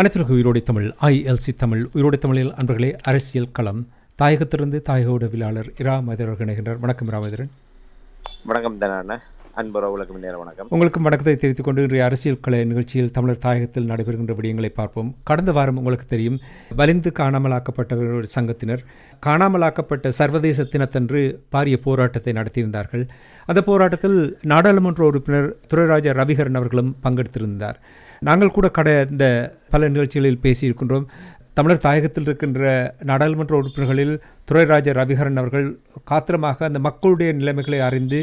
அனைத்துலக உயிரோடை தமிழ் ஐஎல்சி தமிழ் உயிரோடை தமிழில் அன்பர்களே அரசியல் களம். தாயகத்திலிருந்து தாயக உடவியலாளர் இரா மதிரர்கள் இணைகின்றார். வணக்கம் இரா மதிரன் வணக்கம் தானே அன்புற உலகம் நேரம் வணக்கம். உங்களுக்கும் வணக்கத்தை தெரிவித்துக் கொண்டு இன்றைய அரசியல் கலை நிகழ்ச்சியில் தமிழர் தாயகத்தில் நடைபெறுகின்ற விடயங்களை பார்ப்போம். கடந்த வாரம் உங்களுக்கு தெரியும் வலிந்து காணாமலாக்கப்பட்டவர்கள் சங்கத்தினர் காணாமலாக்கப்பட்ட சர்வதேச தினத்தன்று பாரிய போராட்டத்தை நடத்தியிருந்தார்கள். அந்த போராட்டத்தில் நாடாளுமன்ற உறுப்பினர் துரைராஜா ரவிகரன் அவர்களும் பங்கெடுத்திருந்தார். நாங்கள் கூட கடந்த பல நிகழ்ச்சிகளில் பேசியிருக்கின்றோம். தமிழர் தாயகத்தில் இருக்கின்ற நாடாளுமன்ற உறுப்பினர்களில் துரைராஜ ரவிகரன் அவர்கள் காத்திரமாக அந்த மக்களுடைய நிலைமைகளை அறிந்து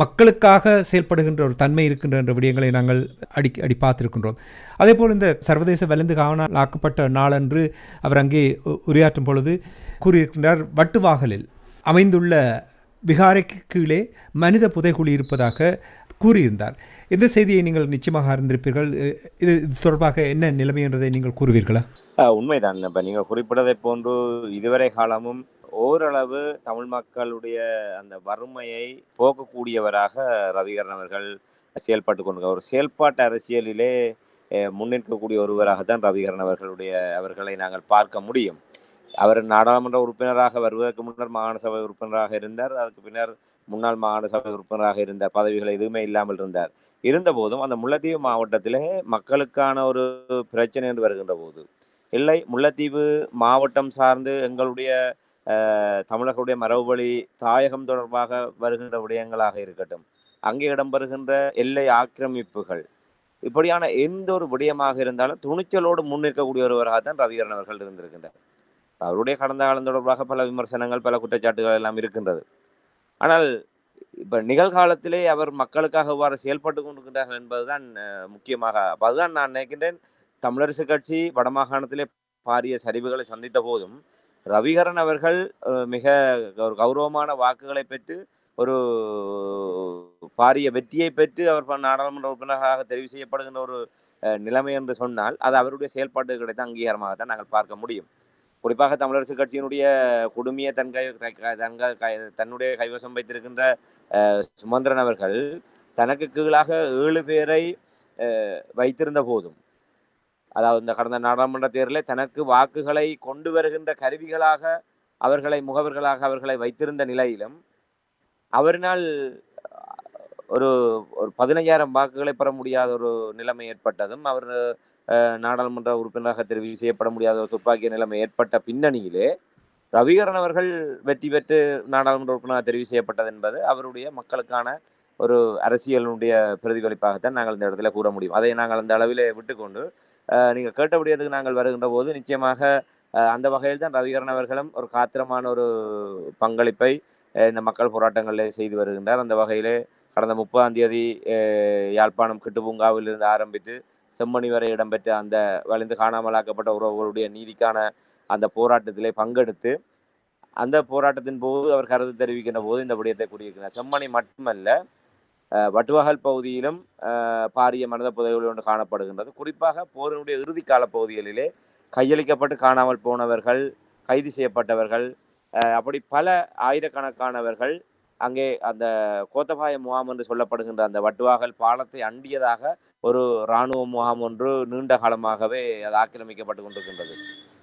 மக்களுக்காக செயல்படுகின்ற ஒரு தன்மை இருக்கின்ற என்ற விடயங்களை நாங்கள் அடி அடி பார்த்திருக்கின்றோம். அதேபோல் இந்த சர்வதேச வலிந்து காவனால் ஆக்கப்பட்ட நாளன்று அவர் அங்கே உரையாற்றும் பொழுது கூறியிருக்கின்றார் வட்டுவாகலில் அமைந்துள்ள விகாரைக்கு கீழே மனித புதைகுழி இருப்பதாக கூறியிருந்தார். இந்த செய்தியை நீங்கள் நிச்சயமாக அறிந்திருப்பீர்கள். இது இது தொடர்பாக என்ன நிலைமை என்றதை நீங்கள் கூறுவீர்களா? ஆஹ் உண்மைதான் இப்போ நீங்கள் குறிப்பிட்டதை போன்று இதுவரை காலமும் ஓரளவு தமிழ் மக்களுடைய அந்த வறுமையை போக்கக்கூடியவராக ரவிகரன் அவர்கள் செயல்பட்டு கொண்டு ஒரு செயல்பாட்டு அரசியலிலே முன்னிற்கக்கூடிய ஒருவராக தான் ரவிகரன் அவர்களுடைய அவர்களை நாங்கள் பார்க்க முடியும். அவர் நாடாளுமன்ற உறுப்பினராக வருவதற்கு முன்னர் மாகாண சபை உறுப்பினராக இருந்தார். அதுக்கு பின்னர் முன்னாள் மாகாண சபை உறுப்பினராக இருந்தார். பதவிகள் எதுவுமே இல்லாமல் இருந்தார். இருந்த போதும் அந்த முல்லைத்தீவு மாவட்டத்திலே மக்களுக்கான ஒரு பிரச்சனை என்று வருகின்ற போது இல்லை முல்லைத்தீவு மாவட்டம் சார்ந்து எங்களுடைய அஹ், தமிழர்களுடைய மரபுவழி தாயகம் தொடர்பாக வருகின்ற விடயங்களாக இருக்கட்டும் அங்கே இடம்பெறுகின்ற எல்லை ஆக்கிரமிப்புகள் இப்படியான எந்த ஒரு விடயமாக இருந்தாலும் துணிச்சலோடு முன்னிற்கக்கூடிய ஒருவராக தான் ரவிகரன் அவர்கள் இருந்திருக்கின்றார். அவருடைய கடந்த காலம் தொடர்பாக பல விமர்சனங்கள் பல குற்றச்சாட்டுகள் எல்லாம் இருக்கின்றது. ஆனால் இப்ப நிகழ்காலத்திலே அவர் மக்களுக்காக எவ்வாறு செயல்பட்டு கொண்டிருக்கிறார்கள் என்பதுதான் முக்கியமாக. அதுதான் நான் நினைக்கின்றேன். தமிழரசு கட்சி வடமாகாணத்திலே பாரிய சரிவுகளை சந்தித்த போதும் ரவிகரன் அவர்கள் மிக ஒரு கௌரவமான வாக்குகளை பெற்று ஒரு பாரிய வெற்றியை பெற்று அவர் நாடாளுமன்ற உறுப்பினராக தெரிவு செய்யப்படுகின்ற ஒரு நிலைமை என்று சொன்னால் அது அவருடைய செயல்பாடு கிடைத்த அங்கீகாரமாகத்தான் நாங்கள் பார்க்க முடியும். குறிப்பாக தமிழரசு கட்சியினுடைய கொடுமையை தன் கை தன் கை- தன்னுடைய கைவசம் வைத்திருக்கின்ற அஹ், சுமந்திரன் அவர்கள் தனக்கு கீழாக ஏழு பேரை அஹ், வைத்திருந்த போதும். அதாவது இந்த கடந்த நாடாளுமன்ற தேர்தலில் தனக்கு வாக்குகளை கொண்டு வருகின்ற கருவிகளாக அவர்களை முகவர்களாக அவர்களை வைத்திருந்த நிலையிலும் அவரினால் ஒரு ஒரு பதினைஞ்சாயிரம் வாக்குகளை பெற முடியாத ஒரு நிலைமை ஏற்பட்டதும் அவர் நாடாளுமன்ற உறுப்பினராக தெரிவு செய்யப்பட முடியாத ஒரு துப்பாக்கிய நிலைமை ஏற்பட்ட பின்னணியிலே ரவிகரன் அவர்கள் வெற்றி பெற்று நாடாளுமன்ற உறுப்பினராக தெரிவு செய்யப்பட்டது என்பது அவருடைய மக்களுக்கான ஒரு அரசியலுடைய பிரதிபலிப்பாகத்தான் நாங்கள் இந்த இடத்துல கூற முடியும். அதை நாங்கள் அந்த அளவிலே விட்டுக்கொண்டு அஹ், கேட்டபடியதுக்கு நாங்கள் வருகின்ற போது நிச்சயமாக அஹ், அந்த வகையில் தான் ரவிகரன் அவர்களும் ஒரு காத்திரமான ஒரு பங்களிப்பை இந்த மக்கள் போராட்டங்களில் செய்து வருகின்றார். அந்த வகையிலே கடந்த முப்பதாம் தேதி அஹ், யாழ்ப்பாணம் கிட்டுப்பூங்காவில் இருந்து ஆரம்பித்து செம்மணி வரை இடம்பெற்ற அந்த வலிந்து காணாமலாக்கப்பட்ட உறவுகளுடைய நீதிக்கான அந்த போராட்டத்திலே பங்கெடுத்து அந்த போராட்டத்தின் போது அவர் கருத்து தெரிவிக்கின்ற போது இந்த விடயத்தை கூறியிருக்கிறார். செம்மணி மட்டுமல்ல வட்டுவகல் பகுதியிலும் பாரிய மனித புதைகள் ஒன்று காணப்படுகின்றது. குறிப்பாக போரினுடைய இறுதி கால பகுதிகளிலே கையளிக்கப்பட்டு காணாமல் போனவர்கள் கைது செய்யப்பட்டவர்கள் அஹ், அப்படி பல ஆயிரக்கணக்கானவர்கள் அங்கே அந்த கோத்தபாய முகாம் என்று சொல்லப்படுகின்ற அந்த வட்டுவாகல் பாலத்தை அண்டியதாக ஒரு இராணுவ முகாம் ஒன்று நீண்ட காலமாகவே அது ஆக்கிரமிக்கப்பட்டு கொண்டிருக்கின்றது.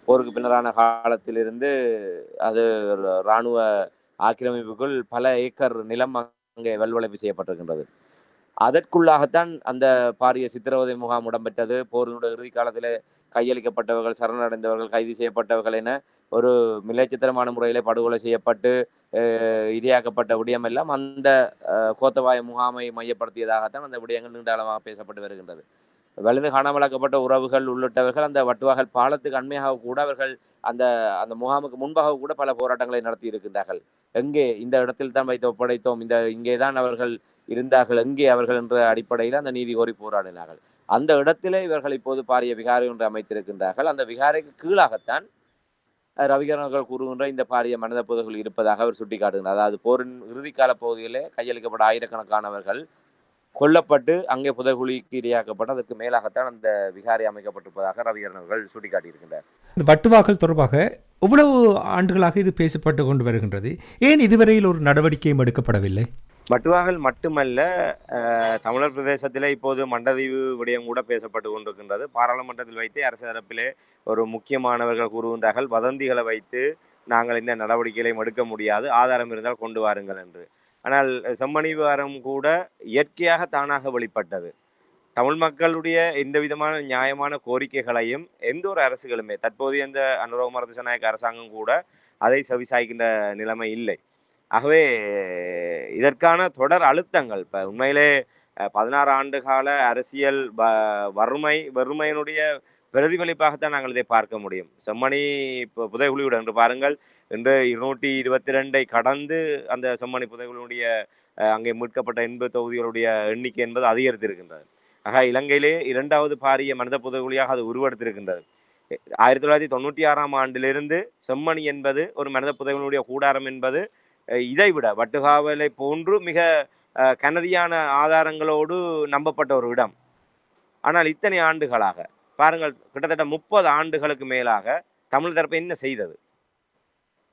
போருக்கு பின்னரான காலத்திலிருந்து அது இராணுவ ஆக்கிரமிப்புக்குள் பல ஏக்கர் நிலம் அங்கே வெல்வளைப்பு செய்யப்பட்டிருக்கின்றது. அதற்குள்ளாகத்தான் அந்த பாரிய சித்திரவதை முகாம் இடம்பெற்றது. போரினுடைய இறுதி காலத்திலே கையளிக்கப்பட்டவர்கள் சரணடைந்தவர்கள் கைது செய்யப்பட்டவர்கள் என ஒரு மிலச்சித்திரமான முறையிலே படுகொலை செய்யப்பட்டு அஹ், இரையாக்கப்பட்ட விடயம் எல்லாம் அந்த கோத்தவாய முகாமை மையப்படுத்தியதாகத்தான் அந்த விடயங்கள் நீண்டாலமாக பேசப்பட்டு வருகின்றது. வலிந்து காணாமலாக்கப்பட்ட உறவுகள் உள்ளிட்டவர்கள் அந்த வட்டுவாகல் பாலத்துக்கு அண்மையாக கூட அவர்கள் அந்த அந்த முகாமுக்கு முன்பாக கூட பல போராட்டங்களை நடத்தி இருக்கின்றார்கள். எங்கே? இந்த இடத்தில் தான் வைத்து ஒப்படைத்தோம் இந்த இங்கே தான் அவர்கள் இருந்தார்கள். எங்கே அவர்கள் என்ற அடிப்படையில் அந்த நீதி கோரி போராடினார்கள். அந்த இடத்திலே இவர்கள் இப்போது பாரிய விகாரை ஒன்று அமைத்திருக்கின்றார்கள். அந்த விகாரைக்கு கீழாகத்தான் அஹ், ரவிகரன் அவர்கள் கூறுகின்ற இந்த பாரிய மனித புதைகள் இருப்பதாக அவர் சுட்டிக்காட்டுகிறார் அதாவது போரின் இறுதிக்கால பகுதியிலே கையளிக்கப்பட்ட ஆயிரக்கணக்கானவர்கள் கொல்லப்பட்டு அங்கே புதைகுழிக்கு இரையாக்கப்பட்டு அதற்கு மேலாகத்தான் அந்த விகாரி அமைக்கப்பட்டிருப்பதாக ரவிகரன் அவர்கள் சுட்டிக்காட்டியிருக்கின்றார். இந்த வட்டுவாக்கள் தொடர்பாக இவ்வளவு ஆண்டுகளாக இது பேசப்பட்டு கொண்டு வருகின்றது. ஏன் இதுவரையில் ஒரு நடவடிக்கையும் எடுக்கப்படவில்லை? மட்டுவாகல் மட்டுமல்ல தமிழர் பிரதேசத்திலே இப்போது மண்டதீவு விடயம் கூட பேசப்பட்டு கொண்டிருக்கின்றது. பாராளுமன்றத்தில் வைத்து அரசு தரப்பிலே ஒரு முக்கியமானவர்கள் கூறுகின்றார்கள். வதந்திகளை வைத்து நாங்கள் இந்த நடவடிக்கைகளையும் எடுக்க முடியாது. ஆதாரம் இருந்தால் கொண்டு வாருங்கள் என்று. ஆனால் செம்மணி விவகாரம் கூட இயற்கையாக தானாக வெளிப்பட்டது. தமிழ் மக்களுடைய எந்த விதமான நியாயமான கோரிக்கைகளையும் எந்த ஒரு அரசுகளுமே தற்போதைய இந்த அனுரகுமார திசாநாயக்க அரசாங்கம் கூட அதை செவிசாய்க்கின்ற நிலைமை இல்லை. ஆகவே இதற்கான தொடர் அழுத்தங்கள். இப்போ உண்மையிலே பதினாறு ஆண்டு கால அரசியல் வ- வறுமை வறுமையினுடைய பிரதிபலிப்பாகத்தான் நாங்கள் இதை பார்க்க முடியும். செம்மணி இப்போ புதைகுழியுடன் என்று பாருங்கள். இன்று இருநூற்றி இருபத்தி ரெண்டை கடந்து அந்த செம்மணி புதைகுழியுடைய அஹ், அங்கே மீட்கப்பட்ட எண்பது தொகுதிகளுடைய எண்ணிக்கை என்பது அதிகரித்திருக்கின்றது. ஆக இலங்கையிலே இரண்டாவது பாரிய மனித புதைகுழியாக அது உருவெடுத்திருக்கின்றது. ஆயிரத்தி தொள்ளாயிரத்தி தொண்ணூற்றி ஆறாம் ஆண்டிலிருந்து செம்மணி என்பது ஒரு மனித புதைகுழியுடைய கூடாரம் என்பது இதைவிட வட்டுகாவலை போன்று மிக அஹ், கனதியான ஆதாரங்களோடு நம்பப்பட்ட ஒரு இடம். ஆனால் இத்தனை ஆண்டுகளாக பாருங்கள் கிட்டத்தட்ட முப்பது ஆண்டுகளுக்கு மேலாக தமிழ் தரப்பு என்ன செய்தது?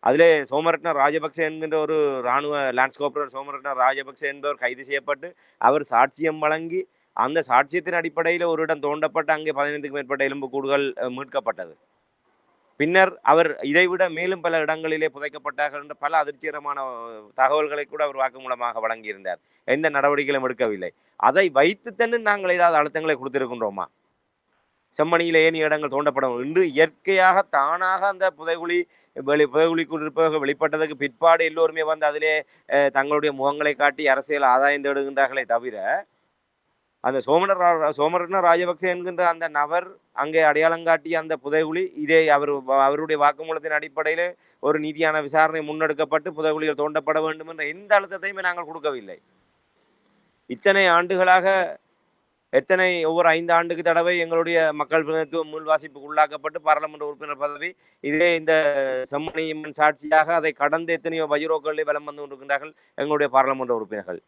அதிலே சோமரட்ன ராஜபக்சே என்கின்ற ஒரு இராணுவ லேண்ட்ஸ்கோப்பர் சோமரட்ன ராஜபக்சே என்பவர் கைது செய்யப்பட்டு அவர் சாட்சியம் வழங்கி அந்த சாட்சியத்தின் அடிப்படையில் ஒரு இடம் தோண்டப்பட்டு அங்கே பதினைந்துக்கு மேற்பட்ட எலும்பு கூடுகள் மீட்கப்பட்டது. பின்னர் அவர் இதைவிட மேலும் பல இடங்களிலே புதைக்கப்பட்டார்கள் என்ற பல அதிர்ச்சிகரமான தகவல்களை கூட அவர் வாக்குமூலமாக வழங்கியிருந்தார். எந்த நடவடிக்கைகளும் எடுக்கவில்லை. அதை வைத்துத்தன்னு நாங்கள் ஏதாவது அழுத்தங்களை கொடுத்திருக்கின்றோமா? செம்மணியில் ஏனி இடங்கள் தோண்டப்படும். இன்று இயற்கையாக தானாக அந்த புதைகுழி வெளி புதைகுழிக்குள் இருப்பவர்கள் வெளிப்பட்டதுக்கு பிற்பாடு எல்லோருமே வந்து அதிலே அஹ், தங்களுடைய முகங்களை காட்டி அரசியல் ஆதாயம் தேடுகின்றார்களே தவிர அந்த சோமனர் சோமரன ராஜபக்சே என்கின்ற அந்த நபர் அங்கே அடையாளம் காட்டிய அந்த புதைகுழி இதே அவர் அவருடைய வாக்குமூலத்தின் அடிப்படையில் ஒரு நீதியான விசாரணை முன்னெடுக்கப்பட்டு புதைகுழிகள் தோண்டப்பட வேண்டும் என்ற எந்த அழுத்தத்தையுமே நாங்கள் கொடுக்கவில்லை. இத்தனை ஆண்டுகளாக எத்தனை ஒவ்வொரு ஐந்து ஆண்டுக்கு தடவை எங்களுடைய மக்கள் பிரதிநிதித்துவம் முன்வாசிப்புக்கு உள்ளாக்கப்பட்டு பாராளுமன்ற உறுப்பினர் பதவி இதே இந்த செம்மணியம்மன் சாட்சியாக அதை கடந்து எத்தனையோ வஜ்ரோக்களில் வலம் வந்து கொண்டிருக்கின்றார்கள் எங்களுடைய பாராளுமன்ற உறுப்பினர்கள்.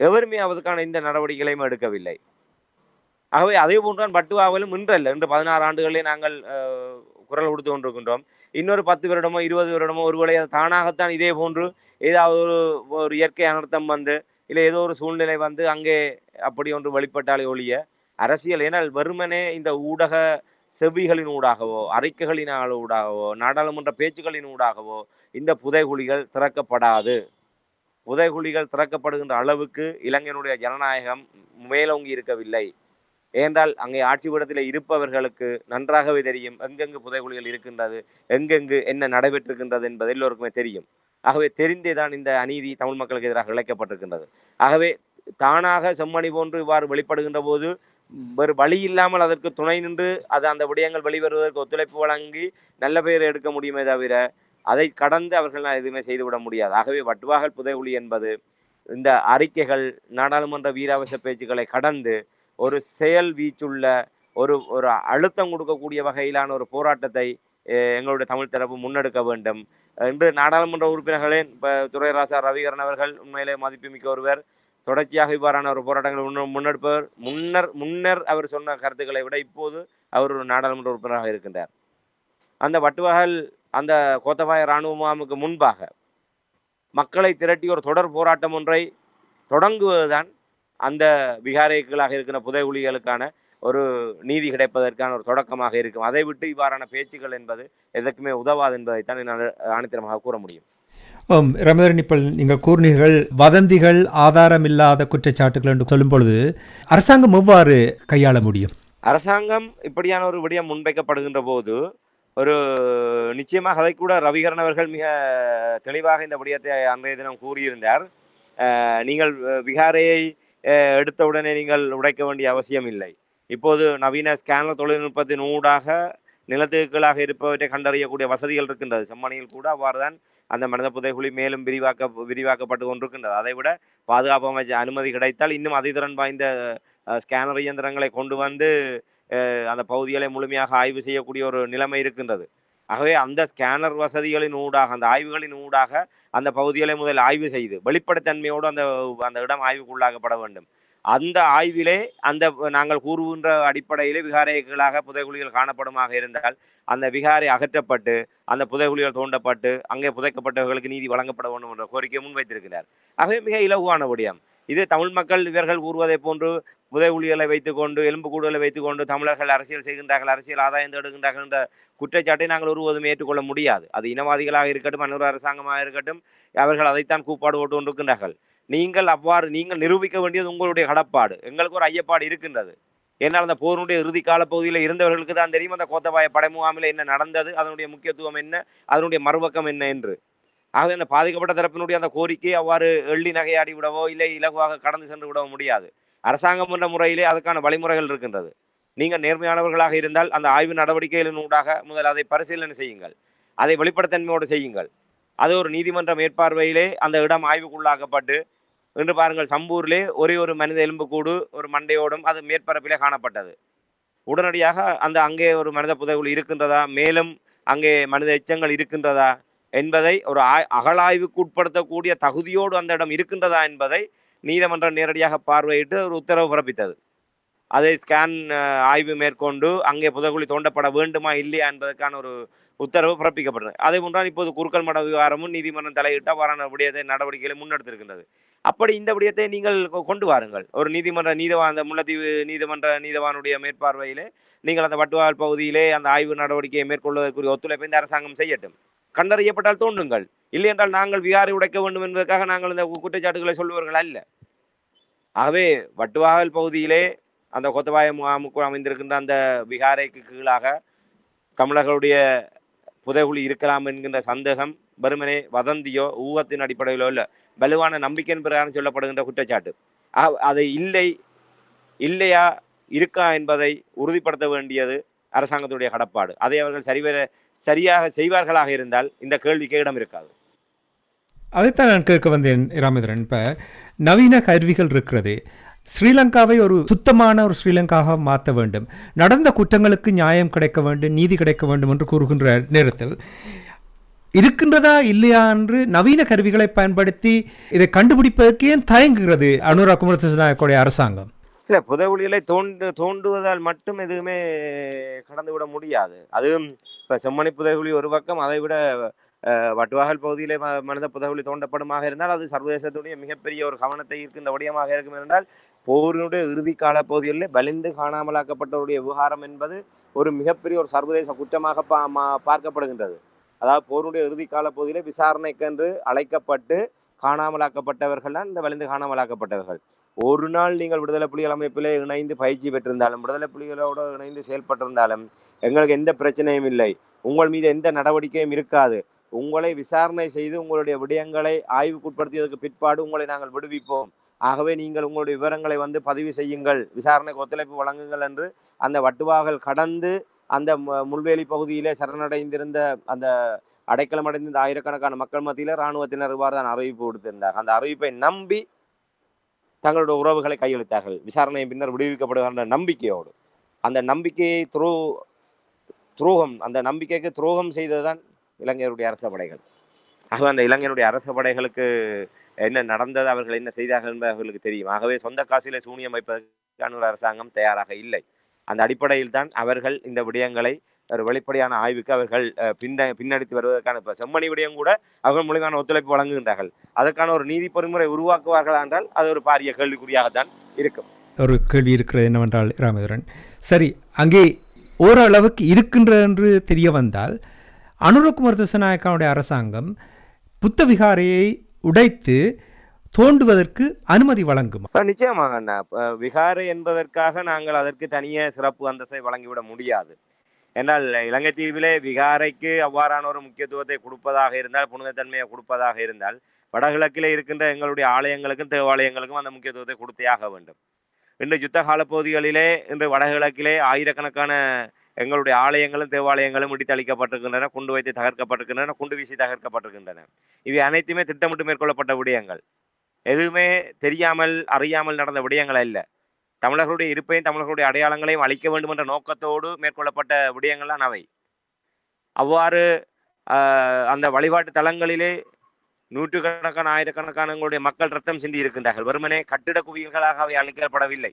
எவருமே அதற்கான இந்த நடவடிக்கைகளையும் எடுக்கவில்லை. ஆகவே அதே போன்றுதான் பட்டுவாவிலும் இன்றல்ல இன்று பதினாறு ஆண்டுகளே நாங்கள் அஹ், குரல் கொடுத்து கொண்டிருக்கின்றோம். இன்னொரு பத்து வருடமோ இருபது வருடமோ ஒருவேளை தானாகத்தான் இதே போன்று ஏதாவது ஒரு ஒரு இயற்கை அனர்த்தம் வந்து இல்லை ஏதோ ஒரு சூழ்நிலை வந்து அங்கே அப்படி ஒன்று வெளிப்பட்டாலே ஒழிய அரசியல் ஏனால் வெறுமனே இந்த ஊடக செவிகளின் ஊடாகவோ அறிக்கைகளின் ஊடாகவோ நாடாளுமன்ற பேச்சுக்களின் ஊடாகவோ இந்த புதைகுழிகள் திறக்கப்படாது. புதைகுழிகள் திறக்கப்படுகின்ற அளவுக்கு இலங்கையினுடைய ஜனநாயகம் மேலோங்கி இருக்கவில்லை. ஏனென்றால் அங்கே ஆட்சி பீடத்தில் இருப்பவர்களுக்கு நன்றாகவே தெரியும் எங்கெங்கு புதைகுழிகள் இருக்கின்றது எங்கெங்கு என்ன நடைபெற்றிருக்கின்றது என்பது எல்லோருக்குமே தெரியும். ஆகவே தெரிந்தே தான் இந்த அநீதி தமிழ் மக்களுக்கு எதிராக இழைக்கப்பட்டிருக்கின்றது. ஆகவே தானாக செம்மணி போன்று இவ்வாறு வெளிப்படுகின்ற போது வேறு வழி இல்லாமல் அதற்கு துணை நின்று அது அந்த விடயங்கள் வெளிவருவதற்கு ஒத்துழைப்பு வழங்கி நல்ல பெயர் எடுக்க முடியுமே தவிர அதை கடந்து அவர்கள் எதுவுமே செய்துவிட முடியாது. ஆகவே வட்டுவாகல் புதைகுழி என்பது இந்த அறிக்கைகள் நாடாளுமன்ற வீராவச பேச்சுக்களை கடந்து ஒரு செயல் வீச்சுள்ள ஒரு ஒரு அழுத்தம் கொடுக்கக்கூடிய வகையிலான ஒரு போராட்டத்தை எங்களுடைய தமிழ் தரப்பு முன்னெடுக்க வேண்டும். என்று நாடாளுமன்ற உறுப்பினர்களே இப்ப துரைராசா ரவிகரன் அவர்கள் உண்மையிலே மதிப்புமிக்க ஒருவர் தொடர்ச்சியாக இவ்வாறான ஒரு போராட்டங்களை முன்ன- முன்னெடுப்பவர். முன்னர் முன்னர் அவர் சொன்ன கருத்துக்களை விட இப்போது அவர் ஒரு நாடாளுமன்ற உறுப்பினராக இருக்கின்றார். அந்த வட்டுவகல் அந்த கோத்தபாய இராணுவ முகாமுக்கு முன்பாக மக்களை திரட்டி ஒரு தொடர் போராட்டம் ஒன்றை தொடங்குவதுதான் அந்த விகாரைகளாக இருக்கிற புதைகுழிகளுக்கான ஒரு நீதி கிடைப்பதற்கான ஒரு தொடக்கமாக இருக்கும். அதை விட்டு இவ்வாறான பேச்சுக்கள் என்பது எதற்குமே உதவாது என்பதைத்தான் என்னால் ஆணித்தரமாக கூற முடியும். ஆம் ரமேந்திரன் இப்போ நீங்கள் கூறினீர்கள் வதந்திகள் ஆதாரமில்லாத குற்றச்சாட்டுகள் என்று சொல்லும் பொழுது அரசாங்கம் எவ்வாறு கையாள முடியும்? அரசாங்கம் இப்படியான ஒரு விடயம் முன்வைக்கப்படுகின்ற போது ஒரு நிச்சயமாக அதை கூட ரவிகரன் அவர்கள் மிக தெளிவாக இந்த விடயத்தை அன்றைய தினம் கூறியிருந்தார். நீங்கள் விகாரையை எடுத்தவுடனே நீங்கள் உடைக்க வேண்டிய அவசியம் இல்லை. இப்போது நவீன ஸ்கேனர் தொழில்நுட்பத்தின் ஊடாக நிலத்துக்களாக இருப்பவற்றை கண்டறியக்கூடிய வசதிகள் இருக்கின்றது. செம்மணியில் கூட அவ்வாறுதான் அந்த மனித புதைகுழி மேலும் விரிவாக்க விரிவாக்கப்பட்டு கொண்டிருக்கின்றது. அதை விட பாதுகாப்பு அமைச்ச அனுமதி கிடைத்தால் இன்னும் அதிதிறன் வாய்ந்த ஸ்கேனர் இயந்திரங்களை கொண்டு வந்து அந்த பகுதிகளை முழுமையாக ஆய்வு செய்யக்கூடிய ஒரு நிலைமை இருக்கின்றது. ஆகவே அந்த ஸ்கேனர் வசதிகளின் ஊடாக அந்த ஆய்வுகளின் ஊடாக அந்த பகுதிகளை முதல் ஆய்வு செய்து வெளிப்படைத்தன்மையோடு அந்த அந்த இடம் ஆய்வுக்குள்ளாக்கப்பட வேண்டும். அந்த ஆய்விலே அந்த நாங்கள் கூறுகின்ற அடிப்படையிலே விகாரைகளாக புதைகுழிகள் காணப்படுமாக இருந்தால் அந்த விகாரை அகற்றப்பட்டு அந்த புதைகுழிகள் தோண்டப்பட்டு அங்கே புதைக்கப்பட்டவர்களுக்கு நீதி வழங்கப்பட வேண்டும் என்ற கோரிக்கை முன்வைத்திருக்கிறார். ஆகவே மிக இலகுவான விடயம். இது தமிழ் மக்கள் இவர்கள் கூறுவதை போன்று புதைகுழிகளை வைத்துக்கொண்டு எலும்பு கூடுகளை வைத்துக்கொண்டு தமிழர்கள் அரசியல் செய்கின்றார்கள் அரசியல் ஆதாயம் தேடுகின்றார்கள் என்ற குற்றச்சாட்டை நாங்கள் ஒருவதும் ஏற்றுக்கொள்ள முடியாது. அது இனவாதிகளாக இருக்கட்டும் அன்னூர் அரசாங்கமாக இருக்கட்டும் அவர்கள் அதைத்தான் கூப்பாடு போட்டு கொண்டிருக்கின்றார்கள். நீங்கள் அவ்வாறு நீங்கள் நிரூபிக்க வேண்டியது உங்களுடைய கடப்பாடு. எங்களுக்கு ஒரு ஐயப்பாடு இருக்கின்றது. ஏன்னால் அந்த போருடைய இறுதி கால பகுதியில் இருந்தவர்களுக்கு தான் தெரியும் அந்த கோத்தபாய படை முகாமில் என்ன நடந்தது அதனுடைய முக்கியத்துவம் என்ன அதனுடைய மறுபக்கம் என்ன என்று. ஆகவே அந்த பாதிக்கப்பட்ட தரப்பினுடைய அந்த கோரிக்கை அவ்வாறு எள்ளி நகையாடி விடவோ இல்லை இலகுவாக கடந்து சென்று விடவோ முடியாது. அரசாங்கம் என்ற முறையிலே அதுக்கான வழிமுறைகள் இருக்கின்றது. நீங்கள் நேர்மையானவர்களாக இருந்தால் அந்த ஆய்வு நடவடிக்கைகளின் ஊடாக முதல் அதை பரிசீலனை செய்யுங்கள். அதை வெளிப்படைத்தன்மையோடு செய்யுங்கள். அது ஒரு நீதிமன்ற மேற்பார்வையிலே அந்த இடம் ஆய்வுக்குள்ளாக்கப்பட்டு இன்று பாருங்கள் சம்பூரிலே ஒரே ஒரு மனித எலும்புக்கூடு ஒரு மண்டையோடும் அது மேற்பரப்பிலே காணப்பட்டது. உடனடியாக அந்த அங்கே ஒரு மனித புதைகுழி இருக்கின்றதா? மேலும் அங்கே மனித எச்சங்கள் இருக்கின்றதா? என்பதை ஒரு ஆய் அகழாய்வுக்கு உட்படுத்தக்கூடிய தகுதியோடு அந்த இடம் இருக்கின்றதா என்பதை நீதிமன்றம் நேரடியாக பார்வையிட்டு ஒரு உத்தரவு பிறப்பித்தது. அதை ஸ்கேன் ஆய்வு மேற்கொண்டு அங்கே புதகுழி தோண்டப்பட வேண்டுமா இல்லையா என்பதற்கான ஒரு உத்தரவு பிறப்பிக்கப்பட்டது. அதே போன்றால் இப்போது குறுக்கல் மட விவகாரமும் நீதிமன்றம் தலையிட்ட வரான விடயத்தை நடவடிக்கைகளை முன்னெடுத்திருக்கின்றது. அப்படி இந்த விடயத்தை நீங்கள் கொ- கொண்டு வாருங்கள். ஒரு நீதிமன்ற நீதவான் அந்த முல்லைத்தீவு நீதிமன்ற நீதவானுடைய மேற்பார்வையிலே நீங்கள் அந்த வட்டுவால் பகுதியிலே அந்த ஆய்வு நடவடிக்கையை மேற்கொள்வதற்குரிய ஒத்துழைப்பை இந்த அரசாங்கம் செய்யட்டும். கண்டறியப்பட்டால் தோன்றுங்கள் இல்லை என்றால் நாங்கள் விகாரை உடைக்க வேண்டும் என்பதற்காக நாங்கள் இந்த குற்றச்சாட்டுகளை சொல்லுவார்கள் அல்ல. ஆகவே வட்டுவாகல் பகுதியிலே அந்த கொத்தபாய முகாமுக்கு அமைந்திருக்கின்ற அந்த விகாரைக்கு கீழாக தமிழர்களுடைய புதைகுழி இருக்கலாம் என்கின்ற சந்தேகம் வெறுமனே வதந்தியோ ஊகத்தின் அடிப்படையிலோ இல்ல. வலுவான நம்பிக்கையின் பிரகாரம் சொல்லப்படுகின்ற குற்றச்சாட்டு. ஆ- அது இல்லை இல்லையா இருக்கா என்பதை உறுதிப்படுத்த வேண்டியது அரசாங்கத்துடைய கடப்பாடு. அதை அவர்கள் சரிவர சரியாக செய்வார்களாக இருந்தால் இந்த கேள்விக்கு இடம் இருக்காது. அதைத்தான் நான் கேட்க வந்தேன் ராமேந்திரன். இப்போ நவீன கருவிகள் இருக்கிறது. ஸ்ரீலங்காவை ஒரு சுத்தமான ஒரு ஸ்ரீலங்காவாக மாற்ற வேண்டும். நடந்த குற்றங்களுக்கு நியாயம் கிடைக்க வேண்டும் நீதி கிடைக்க வேண்டும் என்று கூறுகின்ற நேரத்தில் இருக்கின்றதா இல்லையா என்று நவீன கருவிகளை பயன்படுத்தி இதை கண்டுபிடிப்பதற்கே தயங்குகிறது அனுரா குமரநாயக்கோடைய அரசாங்கம்? இல்ல புதைகுழிகளை தோண்டு தோண்டுவதால் மட்டும் எதுவுமே கடந்து விட முடியாது. அதுவும் இப்ப செம்மணி புதைகுழி ஒரு பக்கம் அதை விட அஹ், வட்டுவாகல் பகுதியிலே மனித புதைகுழி தோண்டப்படுமாக இருந்தால் அது சர்வதேசத்துடைய மிகப்பெரிய ஒரு கவனத்தை இருக்கின்ற விடயமாக இருக்கும் என்றால் போரினுடைய இறுதி கால பகுதிகளில் வலிந்து காணாமலாக்கப்பட்டவருடைய விவகாரம் என்பது ஒரு மிகப்பெரிய ஒரு சர்வதேச குற்றமாக பா மா- பார்க்கப்படுகின்றது. அதாவது போருடைய இறுதி கால பகுதியிலே விசாரணைக்கென்று அழைக்கப்பட்டு காணாமலாக்கப்பட்டவர்கள் தான் இந்த வலிந்து காணாமலாக்கப்பட்டவர்கள். ஒரு நாள் நீங்கள் விடுதலை புலிகள் அமைப்பிலே இணைந்து பயிற்சி பெற்றிருந்தாலும் விடுதலை புலிகளோடு இணைந்து செயல்பட்டிருந்தாலும் எங்களுக்கு எந்த பிரச்சனையும் இல்லை. உங்கள் மீது எந்த நடவடிக்கையும் இருக்காது. உங்களை விசாரணை செய்து உங்களுடைய விடயங்களை ஆய்வுக்குட்படுத்தியதற்கு பிற்பாடு உங்களை நாங்கள் விடுவிப்போம். ஆகவே நீங்கள் உங்களுடைய விவரங்களை வந்து பதிவு செய்யுங்கள். விசாரணைக்கு ஒத்துழைப்பு வழங்குங்கள் என்று அந்த வட்டுவாகல் கடந்து அந்த முள்வேலி பகுதியிலே சரணடைந்திருந்த அந்த அடைக்கலம் அடைந்த ஆயிரக்கணக்கான மக்கள் மத்தியில இராணுவத்தினர் இவ்வாறு தான் அறிவிப்பு கொடுத்திருந்தார் அந்த அறிவிப்பை நம்பி தங்களுடைய உறவுகளை கையெழுத்தார்கள் விசாரணையின் பின்னர் விடுவிக்கப்படுகிற நம்பிக்கையோடு. அந்த நம்பிக்கையை துரோ துரோகம் அந்த நம்பிக்கைக்கு துரோகம் செய்ததுதான் இலங்கையருடைய அரச படைகள். ஆகவே அந்த இலங்கையினுடைய அரச படைகளுக்கு என்ன நடந்தது அவர்கள் என்ன செய்தார்கள் என்பது அவர்களுக்கு தெரியும். ஆகவே சொந்த காசிலே சூனியம் வைப்பதற்கு அரசாங்கம் தயாராக இல்லை. அந்த அடிப்படையில் தான் அவர்கள் இந்த விடயங்களை ஒரு வெளிப்படையான ஆய்வுக்கு அவர்கள் பின்ன பின்னடித்து வருவதற்கான இப்ப செம்மணி விடயம் கூட அவர்கள் மூலியமான ஒத்துழைப்பு வழங்குகின்றார்கள். அதற்கான ஒரு நீதி பொறிமுறை உருவாக்குவார்களா என்றால் அது ஒரு பாரிய கேள்விக்குறியாகத்தான் இருக்கும். ஒரு கேள்வி இருக்கிறது என்னவென்றால் ராமேந்திரன் சரி அங்கே ஓரளவுக்கு இருக்கின்றது என்று தெரிய வந்தால் அனுரகுமார் திசநாயக்காவுடைய அரசாங்கம் புத்த விகாரையை உடைத்து தோண்டுவதற்கு அனுமதி வழங்குமா? நிச்சயமாக விகாரை என்பதற்காக நாங்கள் அதற்கு தனியே சிறப்பு அந்தஸ்தை வழங்கிவிட முடியாது. என்றால் இலங்கை தீவிலே விகாரைக்கு அவ்வாறான ஒரு முக்கியத்துவத்தை கொடுப்பதாக இருந்தால் புனிதத்தன்மையை கொடுப்பதாக இருந்தால் வடகிழக்கிலே இருக்கின்ற எங்களுடைய ஆலயங்களுக்கும் தேவாலயங்களுக்கும் அந்த முக்கியத்துவத்தை கொடுத்தே ஆக வேண்டும். இன்று யுத்த கால பகுதிகளிலே இன்று வடகிழக்கிலே ஆயிரக்கணக்கான எங்களுடைய ஆலயங்களும் தேவாலயங்களும் இடித்தளிக்கப்பட்டிருக்கின்றன குண்டு வைத்து தகர்க்கப்பட்டிருக்கின்றன குண்டு வீசி தகர்க்கப்பட்டிருக்கின்றன. இவை அனைத்துமே திட்டமிட்டு மேற்கொள்ளப்பட்ட விடயங்கள். எதுவுமே தெரியாமல் அறியாமல் நடந்த விடயங்கள் இல்லை தமிழர்களுடைய இருப்பையும் தமிழர்களுடைய அடையாளங்களையும் அழிக்க வேண்டும் என்ற நோக்கத்தோடு மேற்கொள்ளப்பட்ட விடயங்கள்லாம் அவை. அவ்வாறு ஆஹ், அந்த வழிபாட்டு தலங்களிலே நூற்றுக்கணக்கான ஆயிரக்கணக்கானங்களுடைய மக்கள் ரத்தம் சிந்தி இருக்கின்றார்கள். வெறுமனே கட்டிட குவியல்களாக அவை அளிக்கப்படவில்லை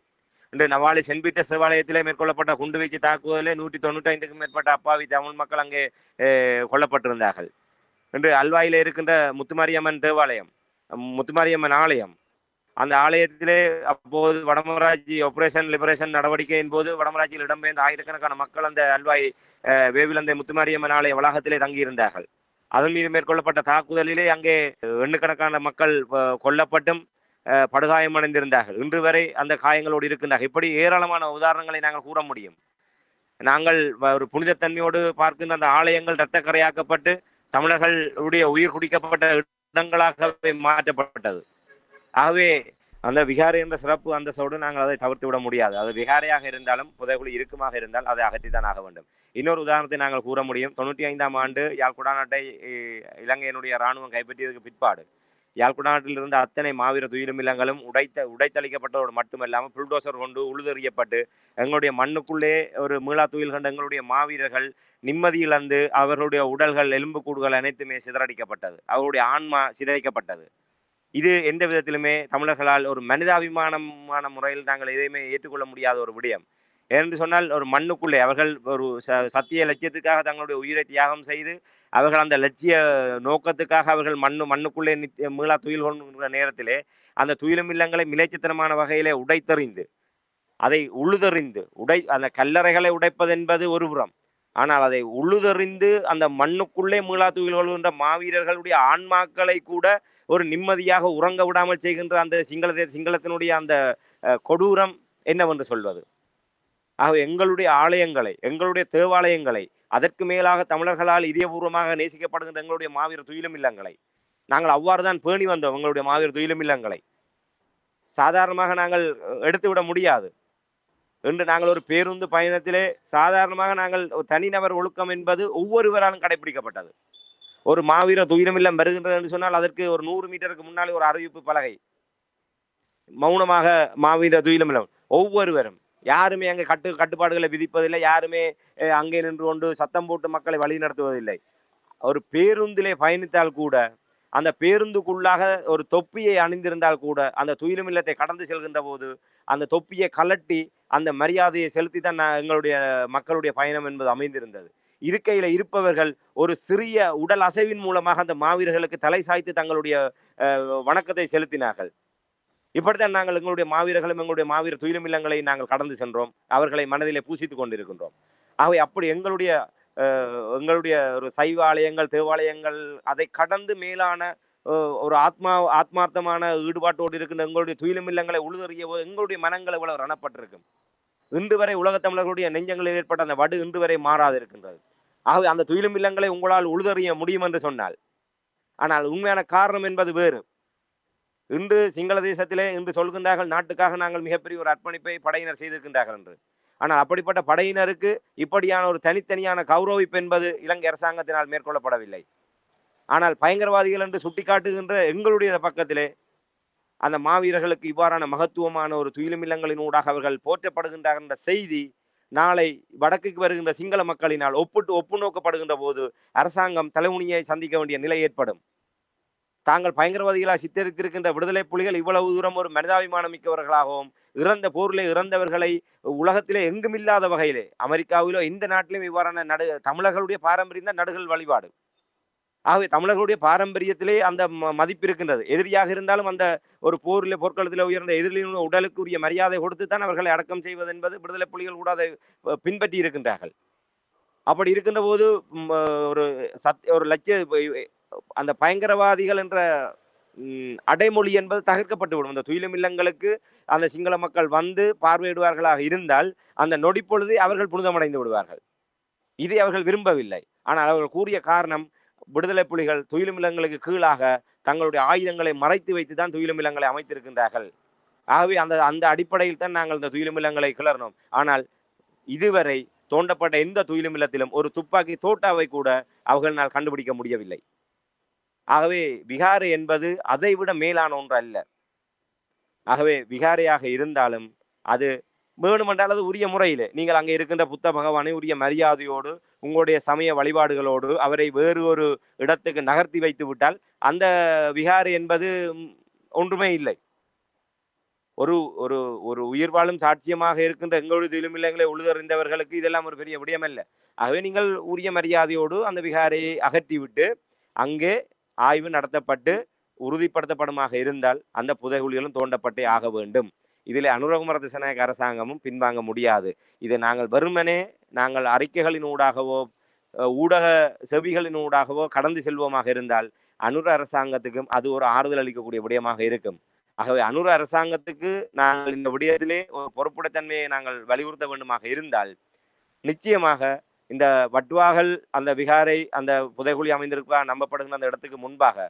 இன்று நவாலி சென்பிட்ட சிவாலயத்திலே மேற்கொள்ளப்பட்ட குண்டுவீச்சு தாக்குதலில் நூற்றி தொண்ணூற்றி ஐந்துக்கும் மேற்பட்ட அப்பாவி தமிழ் மக்கள் அங்கே அஹ், கொல்லப்பட்டிருந்தார்கள். இன்று அல்வாயிலே இருக்கின்ற முத்துமாரியம்மன் தேவாலயம் முத்துமாரியம்மன் ஆலயம் அந்த ஆலயத்திலே அப்போது வடமராட்சி ஆபரேஷன் லிபரேஷன் நடவடிக்கையின் போது வடமராஜியில் இடம்பெயர்ந்த ஆயிரக்கணக்கான மக்கள் அந்த அல்வாய் வேவிலந்தை முத்துமாரியம்மன் ஆலய வளாகத்திலே தங்கியிருந்தார்கள். அதன் மீது மேற்கொள்ளப்பட்ட தாக்குதலிலே அங்கே எண்ணுக்கணக்கான மக்கள் கொல்லப்பட்டும் அஹ், படுகாயமடைந்திருந்தார்கள். இன்று வரை அந்த காயங்களோடு இருக்கின்றார்கள். இப்படி ஏராளமான உதாரணங்களை நாங்கள் கூற முடியும். நாங்கள் ஒரு புனிதத்தன்மையோடு பார்க்கின்ற அந்த ஆலயங்கள் இரத்தக்கரையாக்கப்பட்டு தமிழர்களுடைய உயிர் குடிக்கப்பட்ட இடங்களாகவே மாற்றப்பட்டது. ஆகவே அந்த விகாரை என்ற சிறப்பு அந்தஸ்தோடு நாங்கள் அதை தவிர்த்து விட முடியாது. அது விகாரையாக இருந்தாலும் புதைகுழி இருக்குமாக இருந்தால் அதை அகற்றித்தான் ஆக வேண்டும். இன்னொரு உதாரணத்தை நாங்கள் கூற முடியும். தொண்ணூற்றி ஐந்தாம் ஆண்டு யாழ் நாட்டை இலங்கையினுடைய இராணுவம் கைப்பற்றியதுக்கு பிற்பாடு யாழ் குடாநாட்டில் இருந்த அத்தனை மாவீர துயிலும் இல்லங்களும் உடைத்த உடைத்தளிக்கப்பட்டதோடு மட்டுமல்லாமல் புல்டோசர் கொண்டு உழுதறியப்பட்டு எங்களுடைய மண்ணுக்குள்ளே ஒரு மீளா துயில் கண்ட எங்களுடைய மாவீரர்கள் நிம்மதி இழந்து அவர்களுடைய உடல்கள் எலும்புக்கூடுகள் அனைத்துமே சிதறடிக்கப்பட்டது. அவருடைய ஆன்மா சிதைக்கப்பட்டது இது எந்த விதத்திலுமே தமிழர்களால் ஒரு மனிதாபிமானமான முறையில் நாங்கள் எதையுமே ஏற்றுக்கொள்ள முடியாத ஒரு விடயம். என்று சொன்னால் ஒரு மண்ணுக்குள்ளே அவர்கள் ஒரு ச- சத்திய லட்சியத்துக்காக தங்களுடைய உயிரை தியாகம் செய்து அவர்கள் அந்த லட்சிய நோக்கத்துக்காக அவர்கள் மண்ணு மண்ணுக்குள்ளே நித்திய மீளா துயில் கொண்ட நேரத்திலே அந்த துயிலும் இல்லங்களை மிலைச்சித்தனமான வகையிலே உடைத்தறிந்து அதை உழுதறிந்து உடை அந்த கல்லறைகளை உடைப்பது என்பது ஒரு புறம். ஆனால் அதை உழுதறிந்து அந்த மண்ணுக்குள்ளே மீளா துயில் கொள்கின்ற மாவீரர்களுடைய ஆன்மாக்களை கூட ஒரு நிம்மதியாக உறங்க விடாமல் செய்கின்ற அந்த சிங்கள சிங்களத்தினுடைய அந்த கொடூரம் என்னவென்று சொல்வது? ஆக எங்களுடைய ஆலயங்களை எங்களுடைய தேவாலயங்களை அதற்கு மேலாக தமிழர்களால் இதயபூர்வமாக நேசிக்கப்படுகின்ற எங்களுடைய மாவீர துயிலும் இல்லங்களை. நாங்கள் அவ்வாறு தான் பேணி வந்தோம் எங்களுடைய மாவீர துயிலும் இல்லங்களை. சாதாரணமாக நாங்கள் எடுத்துவிட எடுத்து விட முடியாது. என்று நாங்கள் ஒரு பேருந்து பயணத்திலே சாதாரணமாக நாங்கள் தனிநபர் ஒழுக்கம் என்பது ஒவ்வொருவராலும் கடைபிடிக்கப்பட்டது ஒரு மாவீர துயிலும் வருகின்றது என்று சொன்னால் அதற்கு ஒரு நூறு மீட்டருக்கு முன்னாலே ஒரு அறிவிப்பு பலகை. மௌனமாக மாவீர துயிலமில்லம் ஒவ்வொருவரும் யாருமே அங்கே கட்டு கட்டுப்பாடுகளை விதிப்பதில்லை யாருமே அங்கே நின்று கொண்டு சத்தம் போட்டு மக்களை வழி நடத்துவதில்லை. ஒரு பேருந்திலே பயணித்தால் கூட அந்த பேருந்துக்குள்ளாக ஒரு தொப்பியை அணிந்திருந்தால் கூட அந்த துயிலும் இல்லத்தை கடந்து செல்கின்ற போது அந்த தொப்பியை கலட்டி அந்த மரியாதையை செலுத்தி தான் எங்களுடைய மக்களுடைய பயணம் என்பது அமைந்திருந்தது. இருக்கையில இருப்பவர்கள் ஒரு சிறிய உடல் அசைவின் மூலமாக அந்த மாவீரர்களுக்கு தலை சாய்த்து தங்களுடைய வணக்கத்தை செலுத்தினார்கள். இப்படித்தான் நாங்கள் எங்களுடைய மாவீரர்களும் எங்களுடைய மாவீர துயிலும் இல்லங்களை நாங்கள் கடந்து சென்றோம். அவர்களை மனதிலே பூசித்துக் கொண்டிருக்கின்றோம். ஆகவே அப்படி எங்களுடைய அஹ், எங்களுடைய ஒரு சைவ ஆலயங்கள் தேவாலயங்கள் அதை கடந்து மேலான ஒரு ஆத்மா ஆத்மார்த்தமான ஈடுபாட்டோடு இருக்கின்ற எங்களுடைய துயிலும் இல்லங்களை உழுதறிய எங்களுடைய மனங்கள் இவ்வளவு ரணப்பட்டிருக்கும். இன்று வரை உலகத் தமிழர்களுடைய நெஞ்சங்களில் ஏற்பட்ட அந்த வடு இன்று வரை மாறாது இருக்கின்றது ஆகவே அந்த துயிலும் இல்லங்களை உங்களால் உழுதறிய முடியும் என்று சொன்னால் ஆனால் உண்மையான காரணம் என்பது வேறு. இன்று சிங்கள தேசத்திலே இன்று சொல்கின்றார்கள் நாட்டுக்காக நாங்கள் மிகப்பெரிய ஒரு அர்ப்பணிப்பை படையினர் செய்திருக்கின்றார்கள் என்று. ஆனால் அப்படிப்பட்ட படையினருக்கு இப்படியான ஒரு தனித்தனியான கௌரவிப்பு என்பது இலங்கை அரசாங்கத்தினால் மேற்கொள்ளப்படவில்லை. ஆனால் பயங்கரவாதிகள் என்று சுட்டிக்காட்டுகின்ற எங்களுடைய பக்கத்திலே அந்த மாவீரர்களுக்கு இவ்வாறான மகத்துவமான ஒரு துயிலும் இல்லங்களினூடாக அவர்கள் போற்றப்படுகின்றார் என்ற செய்தி நாளை வடக்குக்கு வருகின்ற சிங்கள மக்களினால் ஒப்பிட்டு ஒப்பு நோக்கப்படுகின்ற போது அரசாங்கம் தலைமுனியை சந்திக்க வேண்டிய நிலை ஏற்படும். தாங்கள் பயங்கரவாதிகளாக சித்தரித்திருக்கின்ற விடுதலை புலிகள் இவ்வளவு தூரம் ஒரு மனிதாபிமானம் மிக்கவர்களாகவும் இறந்த போரிலே இறந்தவர்களை உலகத்திலே எங்குமில்லாத வகையிலே அமெரிக்காவிலோ எந்த நாட்டிலும் இவ்வாறான நடு தமிழர்களுடைய பாரம்பரியம் தான் நடுகள் வழிபாடு. ஆகவே தமிழர்களுடைய பாரம்பரியத்திலே அந்த ம- மதிப்பு இருக்கின்றது. எதிரியாக இருந்தாலும் அந்த ஒரு போரில் போர்க்களத்தில் உயர்ந்த எதிரியின் உடலுக்கு உரிய மரியாதை கொடுத்து தான் அவர்களை அடக்கம் செய்வது என்பது விடுதலை புலிகள் கூட அதை பின்பற்றி இருக்கின்றார்கள். அப்படி இருக்கின்ற போது ஒரு சத் ஒரு லட்சிய அந்த பயங்கரவாதிகள் என்ற அடைமொழி என்பது தகர்க்கப்பட்டு விடும் அந்த துயிலும் இல்லங்களுக்கு அந்த சிங்கள மக்கள் வந்து பார்வையிடுவார்களாக இருந்தால் அந்த நொடிப்பொழுதே அவர்கள் புனிதமடைந்து விடுவார்கள். இதை அவர்கள் விரும்பவில்லை. ஆனால் அவர்கள் கூறிய காரணம் விடுதலை புலிகள் துயிலுமிலங்களுக்கு கீழாக தங்களுடைய ஆயுதங்களை மறைத்து வைத்து தான் துயிலுமிலங்களை அமைத்திருக்கின்றார்கள். ஆகவே அந்த அந்த அடிப்படையில் தான் நாங்கள் இந்த துயிலுமிலங்களை இல்லங்களை கிளறினோம் ஆனால் இதுவரை தோண்டப்பட்ட எந்த துயிலுமில்லத்திலும் ஒரு துப்பாக்கி தோட்டாவை கூட அவர்களால் கண்டுபிடிக்க முடியவில்லை. ஆகவே விகாரை என்பது அதைவிட மேலான ஒன்று அல்ல. ஆகவே விகாரையாக இருந்தாலும் அது வேணுமென்றால் அது உரிய முறையிலே. நீங்கள் அங்கே இருக்கின்ற புத்த பகவானை உரிய மரியாதையோடு உங்களுடைய சமய வழிபாடுகளோடு அவரை வேறு ஒரு இடத்துக்கு நகர்த்தி வைத்து விட்டால் அந்த விகாரை என்பது ஒன்றுமே இல்லை. ஒரு ஒரு ஒரு உயிர் வாழும் சாட்சியமாக இருக்கின்ற எங்களுடைய திருமில்லங்களை உழுதறிந்தவர்களுக்கு இதெல்லாம் ஒரு பெரிய விடயமல்ல. ஆகவே நீங்கள் உரிய மரியாதையோடு அந்த விகாரையை அகற்றிவிட்டு அங்கே ஆய்வு நடத்தப்பட்டு உறுதிப்படுத்தப்படுமாக இருந்தால் அந்த புதைகுழிகளும் தோண்டப்பட்டே ஆக வேண்டும். இதில் அனுரகுமர திசநாயக அரசாங்கமும் பின்வாங்க முடியாது. இதை நாங்கள் வெறுமனே நாங்கள் அறிக்கைகளின் ஊடாகவோ ஊடக செவிகளின் ஊடாகவோ கடந்து செல்வோமாக இருந்தால் அனுர அரசாங்கத்துக்கும் அது ஒரு ஆறுதல் அளிக்கக்கூடிய விடயமாக இருக்கும். ஆகவே அனுர அரசாங்கத்துக்கு நாங்கள் இந்த விடயத்திலே ஒரு பொறுப்புடைத்தன்மையை நாங்கள் வலியுறுத்த வேண்டுமாக இருந்தால் நிச்சயமாக இந்த வட்வாகல் அந்த விகாரை அந்த புதைகுழி அமைந்திருப்பா நம்பப்படுகிற அந்த இடத்துக்கு முன்பாக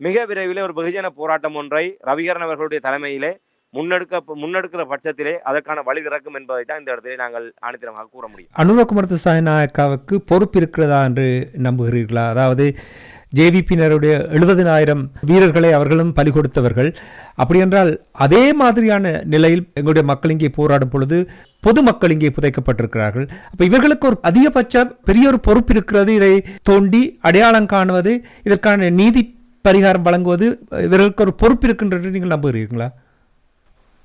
மிக விரைவிலே ஒரு வெகுஜன போராட்டம் ஒன்றை ரவிகரன் அவர்களுடைய தலைமையிலே முன்னெடுக்க முன்னெடுக்கிற பட்சத்திலே அதற்கான வழி திறக்கும் என்பதை தான் இந்த இடத்திலே நாங்கள் ஆணித்தரமாக கூற முடியும். அனுரகுமார திசாநாயக்காவுக்கு பொறுப்பு இருக்கிறதா என்று நம்புகிறீர்களா? அதாவது ஜேவிபியினருடைய எழுபதினாயிரம் வீரர்களை அவர்களும் பலி கொடுத்தவர்கள். அப்படியென்றால் அதே மாதிரியான நிலையில் எங்களுடைய மக்கள் இங்கே போராடும் பொழுது பொதுமக்கள் இங்கே புதைக்கப்பட்டிருக்கிறார்கள். அப்போ இவர்களுக்கு ஒரு அதிகபட்ச பெரிய ஒரு பொறுப்பு இருக்கிறது. இதை தோண்டி அடையாளம் காணுவது இதற்கான நீதி பரிகாரம் வழங்குவது இவர்களுக்கு ஒரு பொறுப்பு இருக்கின்றது நீங்கள் நம்புகிறீர்களா?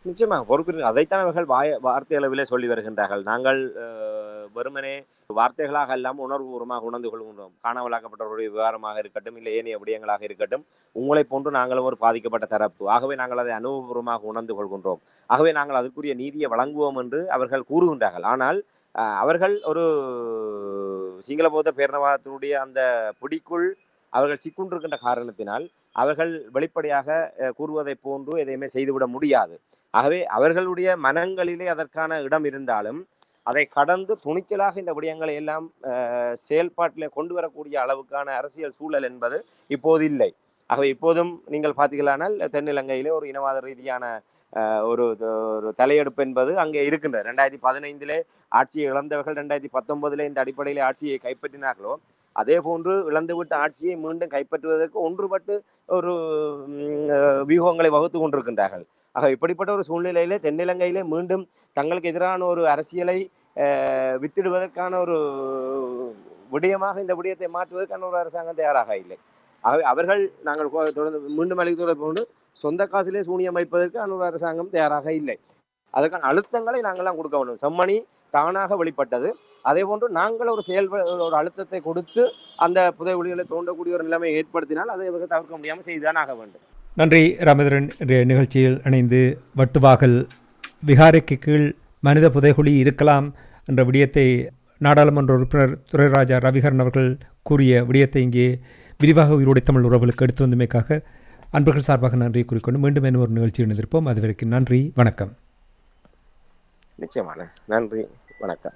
நிச்சயமாக பொறுப்பு அதைத்தான் அவர்கள் வாய வார்த்தை அளவிலே சொல்லி வருகின்றார்கள். நாங்கள் அஹ், வெறுமனே வார்த்தைகளாக இல்லாமல் உணர்வுபூர்வமாக உணர்ந்து கொள்கின்றோம். காணாமலாக்கப்பட்டவருடைய விவகாரமாக இருக்கட்டும் இல்லை ஏனைய விடயங்களாக இருக்கட்டும் உங்களை போன்று நாங்களும் ஒரு பாதிக்கப்பட்ட தரப்பு. ஆகவே நாங்கள் அதை அனுபவபூர்வமாக உணர்ந்து கொள்கின்றோம். ஆகவே நாங்கள் அதற்குரிய நீதியை வழங்குவோம் என்று அவர்கள் கூறுகின்றார்கள். ஆனால் அஹ், அவர்கள் ஒரு சிங்கள பௌத்த பேரணவாதத்தினுடைய அந்த பிடிக்குள் அவர்கள் சிக்குண்டிருக்கின்ற காரணத்தினால் அவர்கள் வெளிப்படையாக கூறுவதை கூறுவதைப் போன்று எதையுமே செய்துவிட முடியாது. ஆகவே அவர்களுடைய மனங்களிலே அதற்கான இடம் இருந்தாலும் அதை கடந்து துணிச்சலாக இந்த விடயங்களை எல்லாம் அஹ், கொண்டு வரக்கூடிய அளவுக்கான அரசியல் சூழல் என்பது இப்போது இல்லை. ஆகவே இப்போதும் நீங்கள் பார்த்தீர்களானால் தென்னிலங்கையிலே ஒரு இனவாத ரீதியான அஹ், ஒரு ஒரு தலையெடுப்பு என்பது அங்கே இருக்கின்றது. ரெண்டாயிரத்தி பதினைந்திலே ஆட்சியை இழந்தவர்கள் ரெண்டாயிரத்தி பத்தொன்பதுல இந்த அடிப்படையிலே ஆட்சியை கைப்பற்றினார்களோ அதே போன்று இழந்துவிட்ட ஆட்சியை மீண்டும் கைப்பற்றுவதற்கு ஒன்றுபட்டு ஒரு வியூகங்களை வகுத்து கொண்டிருக்கின்றார்கள். ஆக இப்படிப்பட்ட ஒரு சூழ்நிலையிலே தென்னிலங்கையிலே மீண்டும் தங்களுக்கு எதிரான ஒரு அரசியலை அஹ், வித்திடுவதற்கான ஒரு விடயமாக இந்த விடயத்தை மாற்றுவதற்கான ஒரு அரசாங்கம் தயாராக இல்லை. ஆகவே அவர்கள் நாங்கள் தொடர்ந்து மீண்டும் அளித்துள்ள போன்று சொந்த காசிலே சூனியம் வைப்பதற்கு அன்னூர் அரசாங்கம் தயாராக இல்லை. அதற்கான அழுத்தங்களை நாங்கள்லாம் கொடுக்க வேண்டும். செம்மணி தானாக வெளிப்பட்டது. அதே போன்று நாங்கள் ஒரு செயல் ஒரு அழுத்தத்தை கொடுத்து அந்த புதை ஒளிகளை தோண்டக்கூடிய ஒரு நிலைமையை ஏற்படுத்தினால் அதை தவிர்க்க முடியாமல் செய்துதான் ஆக வேண்டும். நன்றி ராமேந்திரன். நிகழ்ச்சியில் இணைந்து வட்டுவாகல் விகாரைக்கு கீழ் மனித புதைகுழி இருக்கலாம் என்ற விடயத்தை நாடாளுமன்ற உறுப்பினர் துரைராஜா ரவிகரன் அவர்கள் கூறிய விடயத்தை இங்கே விரிவாக உயிரோடை தமிழ் உறவுகளுக்கு எடுத்து வந்தமைக்காக அன்பர்கள் சார்பாக நன்றி கூறிக்கொண்டு மீண்டும் என்ன ஒரு நிகழ்ச்சி இணைந்திருப்போம். அதுவரைக்கும் நன்றி வணக்கம். நிச்சயமான நன்றி வணக்கம்.